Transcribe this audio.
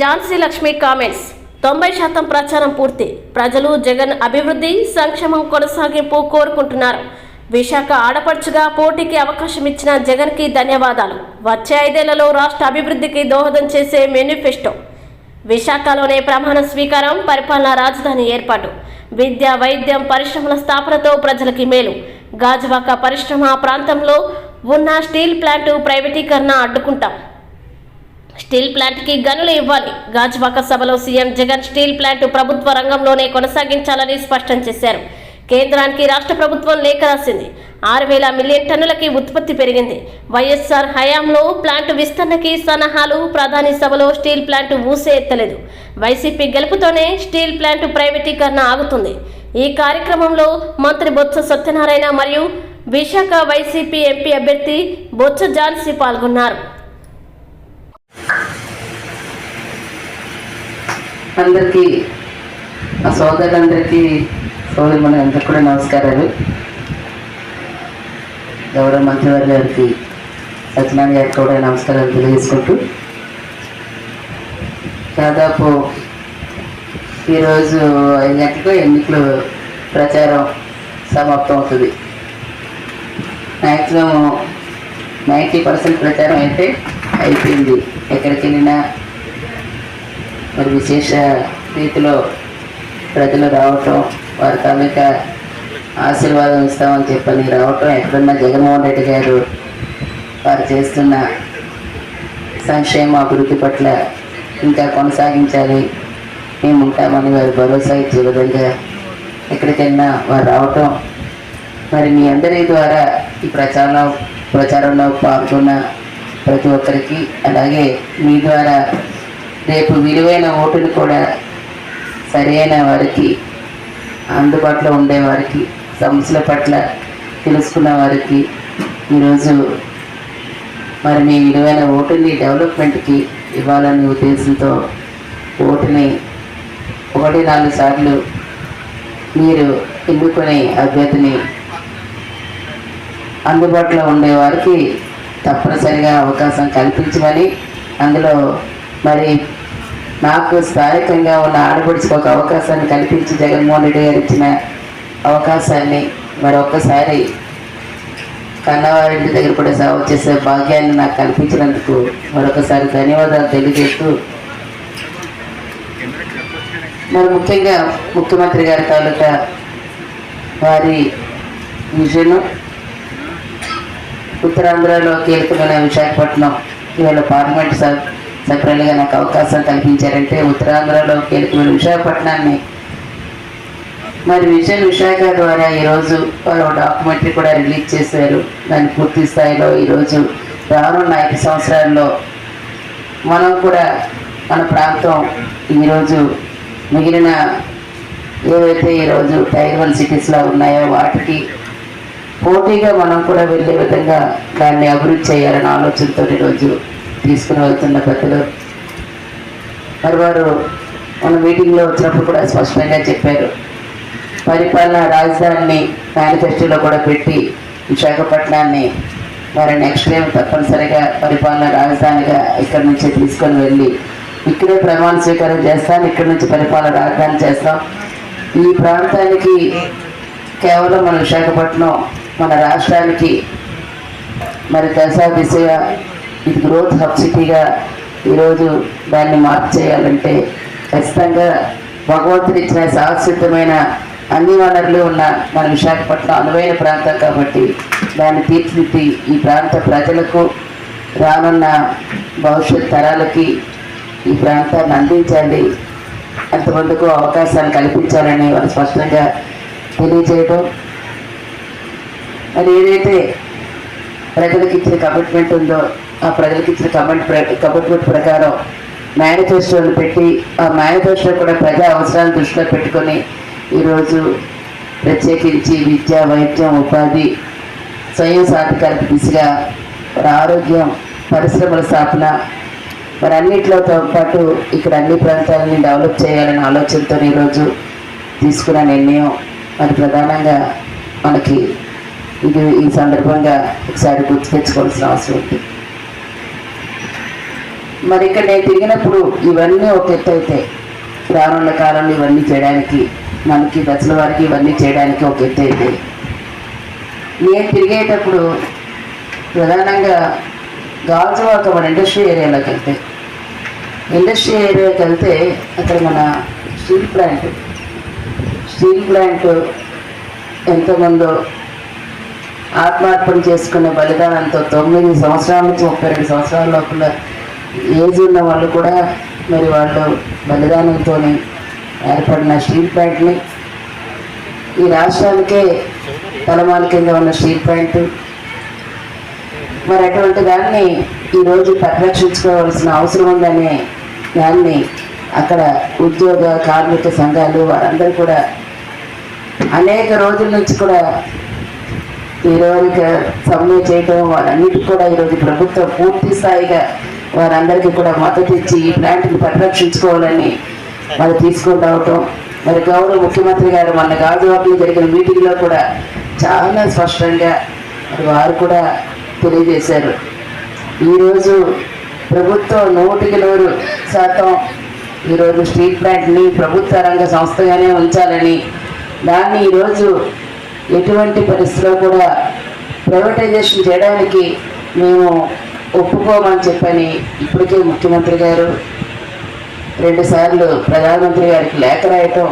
Jhansi Lakshmi comments. తొంభై శాతం ప్రచారం పూర్తి. ప్రజలు జగన్ అభివృద్ధి సంక్షేమం కొనసాగింపు కోరుకుంటున్నారు. విశాఖ ఆడపడుచుగా పోటీకి అవకాశం ఇచ్చిన జగన్కి ధన్యవాదాలు. వచ్చే ఐదేళ్ళలో రాష్ట్ర అభివృద్ధికి దోహదం చేసే మేనిఫెస్టో. విశాఖలోనే ప్రమాణ స్వీకారం పరిపాలనా రాజధాని ఏర్పాటు. విద్య వైద్యం పరిశ్రమల స్థాపనతో ప్రజలకి మేలు. గాజువాక పరిశ్రమ ప్రాంతంలో ఉన్న స్టీల్ ప్లాంటు ప్రైవేటీకరణ అడ్డుకుంటాం. స్టీల్ ప్లాంట్కి గనులు ఇవ్వాలి. గాజువాక సభలో సీఎం జగన్ స్టీల్ ప్లాంట్ ప్రభుత్వ రంగంలోనే కొనసాగించాలని స్పష్టం చేశారు. కేంద్రానికి రాష్ట్ర ప్రభుత్వం లేఖ రాసింది. ఆరు వేల మిలియన్ టన్నులకి ఉత్పత్తి పెరిగింది. వైఎస్ఆర్ హయాంలో ప్లాంట్ విస్తరణకి సలహాలు ప్రధాని సభలో స్టీల్ ప్లాంట్ ఊసే ఎత్తలేదు. వైసీపీ గెలుపుతోనే స్టీల్ ప్లాంట్ ప్రైవేటీకరణ ఆగుతుంది. ఈ కార్యక్రమంలో మంత్రి బొత్స సత్యనారాయణ మరియు విశాఖ వైసీపీ ఎంపీ అభ్యర్థి బొత్స ఝాన్సీ పాల్గొన్నారు. అందరికీ మా సోదరులందరికీ సోదరు మన అందరికీ కూడా నమస్కారాలు. గౌరవ మంత్రివారి గారికి సత్యనారాయణ గారికి కూడా నమస్కారాలు తెలియజేసుకుంటూ. దాదాపు ఈరోజు ఐదు గంటలకు ఎన్నికలు ప్రచారం సమాప్తం అవుతుంది. మ్యాక్సిమం నైంటీ పర్సెంట్ ప్రచారం అయితే అయిపోయింది. ఎక్కడికి వెళ్ళినా మరి విశేష రీతిలో ప్రజలు రావటం వారి తాలూకా ఆశీర్వాదం ఇస్తామని చెప్పని రావటం ఎక్కడున్న జగన్మోహన్ రెడ్డి గారు వారు చేస్తున్న సంక్షేమ అభివృద్ధి పట్ల ఇంకా కొనసాగించాలి. మేము ఉంటామని వారు భరోసా ఇచ్చే విధంగా ఎక్కడికైనా వారు రావటం. మరి మీ అందరి ద్వారా ఈ ప్రచారం ప్రచారంలో పాల్గొన్న ప్రతి ఒక్కరికి అలాగే మీ ద్వారా రేపు విలువైన ఓటును కూడా సరైన వారికి అందుబాటులో ఉండే వారికి సమస్యల పట్ల తెలుసుకున్న వారికి ఈరోజు మరి మీ విలువైన ఓటుని డెవలప్మెంట్కి ఇవ్వాలనే ఉద్దేశంతో ఓటుని ఒకటి నాలుగు సార్లు మీరు ఎన్నుకునే అభ్యర్థిని అందుబాటులో ఉండే వారికి తప్పనిసరిగా అవకాశం కల్పించమని అందులో మరి నాకు స్థానికంగా ఉన్న ఆడపడికి ఒక అవకాశాన్ని కల్పించి జగన్మోహన్ రెడ్డి గారు ఇచ్చిన అవకాశాన్ని మరొకసారి కన్నవారింటి దగ్గర కూడా సేవ చేసే భాగ్యాన్ని నాకు కల్పించినందుకు మరొకసారి ధన్యవాదాలు తెలియజేస్తూ మరి ముఖ్యంగా ముఖ్యమంత్రి గారి తాలూకా వారి విజయను ఉత్తరాంధ్రలో కీలకమైన విశాఖపట్నం ఇవాళ పార్లమెంట్ సభ సభ్యులుగా నాకు అవకాశం కల్పించారంటే ఉత్తరాంధ్రలో కీలకమైన విశాఖపట్నాన్ని. మరి విజన్ విశాఖ ద్వారా ఈరోజు వారు డాక్యుమెంటరీ కూడా రిలీజ్ చేశారు. దాన్ని పూర్తి స్థాయిలో ఈరోజు రానున్న ఐదు సంవత్సరాల్లో మనం కూడా మన ప్రాంతం ఈరోజు మిగిలిన ఏవైతే ఈరోజు టైర్ వన్ సిటీస్లో ఉన్నాయో వాటికి పోటీగా మనం కూడా వెళ్ళే విధంగా దాన్ని అభివృద్ధి చేయాలనే ఆలోచనతో ఈరోజు తీసుకుని వెళ్తున్న పెద్దలు. మరి వారు మన మీటింగ్లో వచ్చినప్పుడు కూడా స్పష్టంగా చెప్పారు. పరిపాలన రాజధానిని మేనిఫెస్టోలో కూడా పెట్టి విశాఖపట్నాన్ని వారి నెక్స్ట్ టైం తప్పనిసరిగా పరిపాలన రాజధానిగా ఇక్కడ నుంచి తీసుకొని వెళ్ళి ఇక్కడే ప్రమాణ స్వీకారం చేస్తాం ఇక్కడ నుంచి పరిపాలన రాజధాని చేస్తాం. ఈ ప్రాంతానికి కేవలం మన విశాఖపట్నం మన రాష్ట్రానికి మరి దశ దిశగా ఇది గ్రోత్ హబ్ సిటీగా ఈరోజు దాన్ని మార్పు చేయాలంటే ఖచ్చితంగా భగవంతుని ఇచ్చిన శాశ్వతమైన అన్ని వనరులు ఉన్న మన విశాఖపట్నం అనువైన ప్రాంతం కాబట్టి దాన్ని తీర్చిదిద్ది ఈ ప్రాంత ప్రజలకు రానున్న భవిష్యత్ తరాలకి ఈ ప్రాంతాన్ని అందించండి. అంతమందికి అవకాశాలు కల్పించాలని వారు స్పష్టంగా తెలియజేయడం మరి ఏదైతే ప్రజలకు ఇచ్చిన కమిట్మెంట్ ఉందో ఆ ప్రజలకు ఇచ్చిన కమెంట్ కమిట్మెంట్ ప్రకారం మేనిఫెస్టోలు పెట్టి ఆ మేనిఫెస్టో కూడా ప్రజా అవసరాలను దృష్టిలో పెట్టుకొని ఈరోజు ప్రత్యేకించి విద్య వైద్యం ఉపాధి స్వయం సాధికారత దిశగా మరి ఆరోగ్యం పరిశ్రమల స్థాపన మరి అన్నిటితో పాటు ఇక్కడ అన్ని ప్రాంతాలని డెవలప్ చేయాలనే ఆలోచనతో ఈరోజు తీసుకున్న నిర్ణయం. మరి ప్రధానంగా మనకి ఇది ఈ సందర్భంగా ఒకసారి గుర్తు తెచ్చుకోవాల్సిన అవసరం ఉంది. మరి ఇక్కడ నేను తిరిగినప్పుడు ఇవన్నీ ఒక ఎత్తు అయితే రానున్న కాలంలో ఇవన్నీ చేయడానికి మనకి దశల వారికి ఇవన్నీ చేయడానికి ఒక ఎత్తు అయితే. నేను తిరిగేటప్పుడు ప్రధానంగా గాజువాక మన ఇండస్ట్రీ ఏరియాలోకి వెళ్తే ఇండస్ట్రీ ఏరియాకి వెళ్తే అక్కడ మన స్టీల్ ప్లాంట్ స్టీల్ ప్లాంట్ ఎంతమందో ఆత్మార్పణ చేసుకునే బలిదానంతో తొమ్మిది సంవత్సరాల నుంచి ముప్పై రెండు సంవత్సరాల లోపల ఏజ్ ఉన్న వాళ్ళు కూడా మరి వాళ్ళు బలిదానంతో ఏర్పడిన స్ట్రీట్ ప్యాంట్ని ఈ రాష్ట్రానికే తలమాల కింద ఉన్న స్ట్రీట్ ప్యాంటు మరి అటువంటి దాన్ని ఈరోజు పరిరక్షించుకోవాల్సిన అవసరం ఉందనే దాన్ని అక్కడ ఉద్యోగ కార్మిక సంఘాలు వారందరూ కూడా అనేక రోజుల నుంచి కూడా ఈరోజు సమ్మె చేయటం వారన్నిటికి కూడా ఈరోజు ప్రభుత్వం పూర్తి స్థాయిగా వారందరికీ కూడా మద్దతు ఇచ్చి ఈ ప్లాంట్ని పరిరక్షించుకోవాలని వాళ్ళు తీసుకొని రావటం మరి గౌరవ ముఖ్యమంత్రి గారు మొన్న గాజువాకలో జరిగిన మీటింగ్లో కూడా చాలా స్పష్టంగా మరి వారు కూడా తెలియజేశారు. ఈరోజు ప్రభుత్వం నూటికి నూరు శాతం ఈరోజు స్ట్రీట్ ప్లాంట్ని ప్రభుత్వ రంగ సంస్థగానే ఉంచాలని దాన్ని ఈరోజు ఎటువంటి పరిస్థితిలో కూడా ప్రైవేటైజేషన్ చేయడానికి మేము ఒప్పుకోమని చెప్పని ఇప్పటికే ముఖ్యమంత్రి గారు రెండుసార్లు ప్రధానమంత్రి గారికి లేఖ రాయటం